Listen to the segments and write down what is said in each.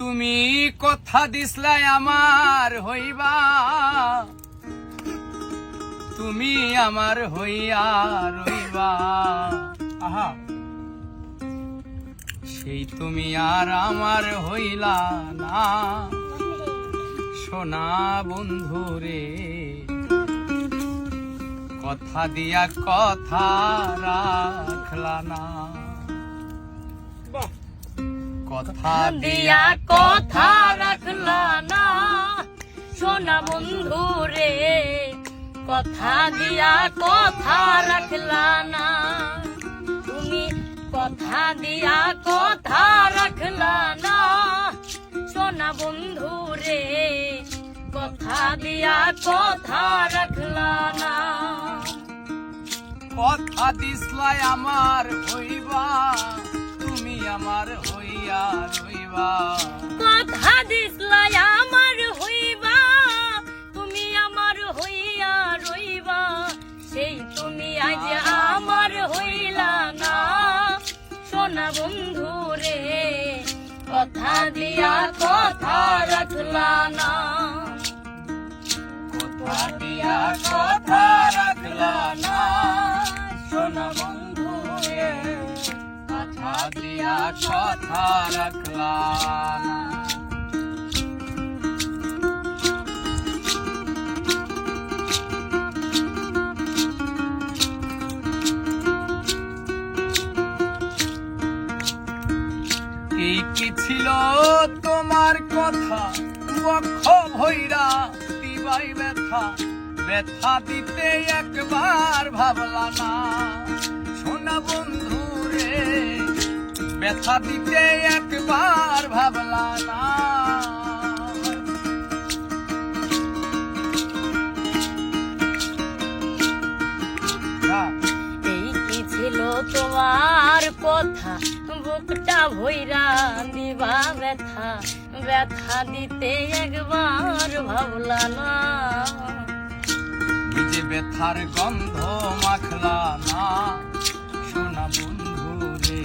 তুমি কথা দিসলাই আমার হইবা। তুমি আমার হইয়া রইবা। আহা। সেই তুমি আর আমার হইলা না। সোনা বন্ধু রে, কথা দিয়া কথা রাখলা না। কথা দিয়া কথা রাখলা না। সোনা বন্ধু রে কথা দিয়া কথা রাখলা না। তুমি কথা দিয়া কথা রাখলা না। সোনা বন্ধু রে কথা দিয়া কথা রাখলা না। কথা দিসলাই আমার হইবা কথা আমার হইবা, তুমি আমার হইয়া রইবা। সেই তুমি আমার হইলা না। কথা দিয়া কথা রাখলা না। কথা দিয়া কথা রাখলা না। সোনা বন্ধু কথা দিয়া কথা রাখলা কি ছিল তোমার কথা? বক্ষ ভৈরা দিবাই ব্যথা। ব্যথা দিতে একবার ভাবলা না। সোনা বন্ধু ব্যথা দিতে একবার ভাবলা না। এই কি ছিল তোমার কথা? বুকটা ভৈরা দিবা ব্যথা। ব্যথা দিতে একবার ভাবলা না। নিজে ব্যথার গন্ধ মাখলা না। সোনা বন্ধু রে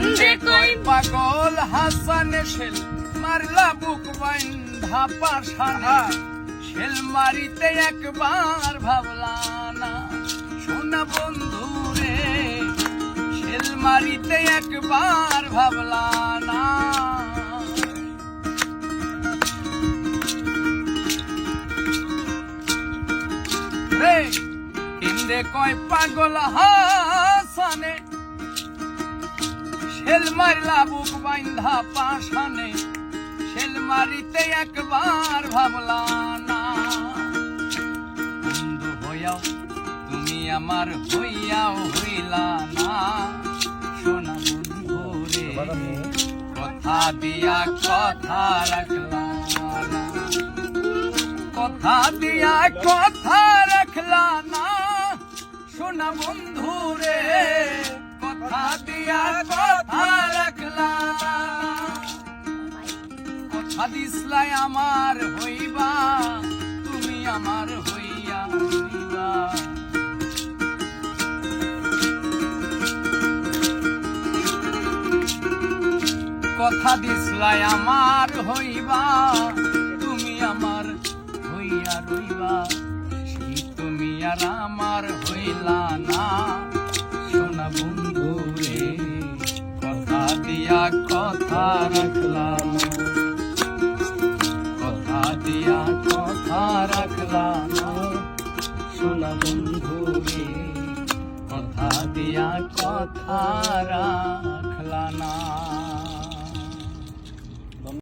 কেন্দ্রে কই পাগল হাসান শেল মারলা বুক বান্ধা পাশানা। শেল মারিতে একবার ভাবলা না সোনা বন্ধু রে শেল মারিতে একবার ভাবলা না রে, কিন্দে কয় পাগল হাসানে শেল মারলা, বুক বাইন্ধা পাশানে শেল মারিতে একবার ভাবলা না। বন্ধু হইয়াও, তুমি আমার হইয়াও হইলা, না। সোনা বন্ধু রে কথা দিয়া কথা রাখলা, না। কথা দিয়া কথা রাখলা, না। সোনা বন্ধু রে কথা কথা রাখলা কথা দিসলাই আমার হইবা, তুমি আমার হইয়া হইবা কথা দিসলাই আমার হইবা, তুমি আমার হইয়া রইবা। তুমি আর আমার হইলা না। সোনা বন্ধু রে, কথা দিয়া কথা রাখলাম। কথা দিয়া কথা রাখলাম। শোনা বন্ধুরে কথা দিয়া কথা রাখলা না